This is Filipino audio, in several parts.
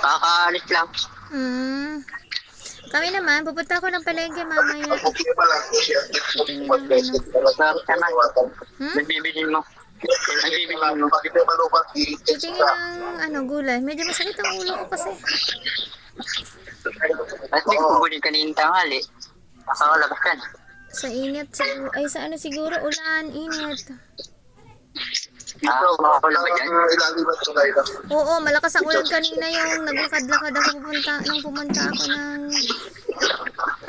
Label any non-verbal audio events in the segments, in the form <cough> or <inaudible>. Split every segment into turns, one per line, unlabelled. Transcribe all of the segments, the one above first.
Kakaalis lang.
Hmm. Kami naman, pupunta ako ng palengke mamaya.
Naman.
Hmm?
Nagbibigin mo. Nagbibigin mo.
Titingin ng ano, gulay. Medyo masakit ang ulo ko kasi.
At may kukunin kanina tanghali. Nakakalabas ka na.
Sa init siguro. Ay, sa ano siguro, ulan, init.
Ah, dyan.
Oo, malakas ang ulan kanina yung naglakad-lakad ako pupunta, nung pumunta ako ng,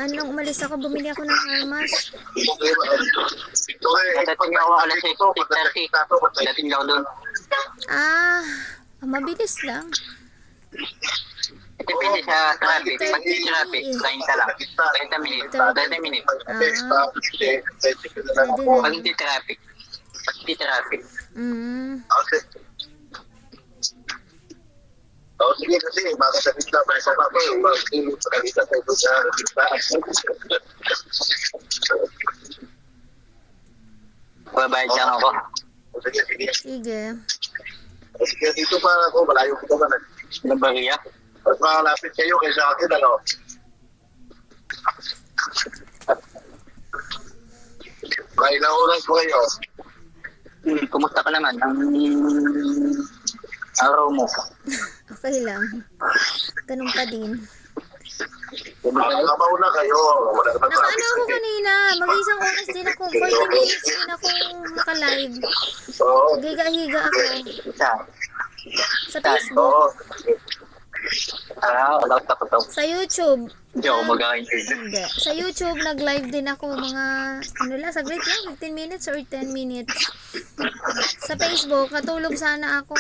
anong umalis ako, bumili ako ng harmas.
Dating ako alas 6.30. Dating ako doon.
Ah, mabilis lang.
Depende sa traffic. Pag di traffic, 30 lang. 30 minutes. 30 minutes.
Ah,
Pag hindi traffic. Pag hindi traffic.
Mm.
Oh, sige kasi, makasakit na ba sa papa, mag-ilit sa kanita tayo sa kita.
Babayad lang ako.
Sige, sige.
Sige.
Sige, dito pa ako, malayo ko naman.
Nabariya.
Mas makalapit kayo kaysa akin, ano? May ilang oras po kayo.
Hmm, kumusta ka naman? Ang araw mo.
Okay lang. Ganun pa din.
Nakakabaw na kayo.
Nakaano ako kanina, mag-isang oras din ako, 40 minutes din ako naka-live.
Oo.
Higa-higa ako sa Facebook,
Oo.
Ah, wala ko to.
sa YouTube.
Hindi ako mag-interview.
Hindi. Sa YouTube, nag-live din ako mga, ano lang, saglit lang, 15 minutes or 10 minutes. Sa Facebook, natulog sana ako.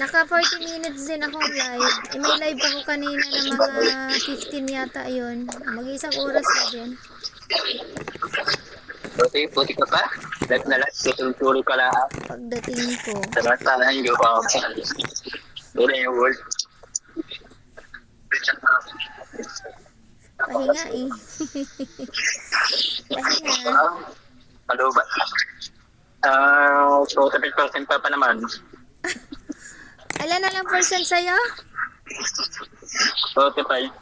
Naka 40 minutes din ako live. Eh, may live ako kanina na mga 15 yata yun. Mag-isang oras na din.
Puti, puti ka pa. Lahat na lahat. Tutulog ka lang.
Pagdating ko.
Hindi ko pa ako. Na yung world.
Pahinga eh. <laughs> Pahinga.
Ah, ano ba? Ah, so 30% pa pa naman.
Alam na lang percent sa'yo?
45.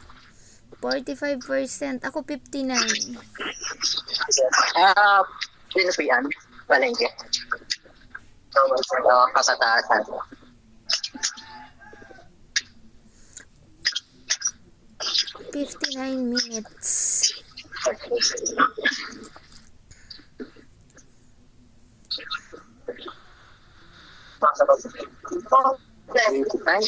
45%. Ako 59.
Ah, po yan? Palengke. Ah, kasataasan.
Fifty-nine minutes.
Ay.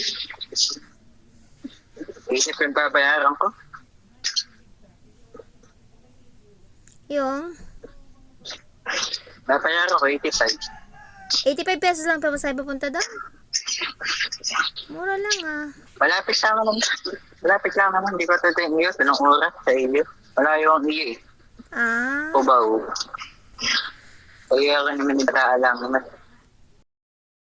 Isip yung babayaran ko.
Yung
Babayaran ko 85.
85 pesos lang pamasay papunta doon. Mura lang ah.
Malapit lang naman. Malapit lang naman. Hindi ko tayo iyo. Anong oras sa iyo? Wala yung iyo eh.
Ah,
Kubaw. Kaya ka naman yung lang naman.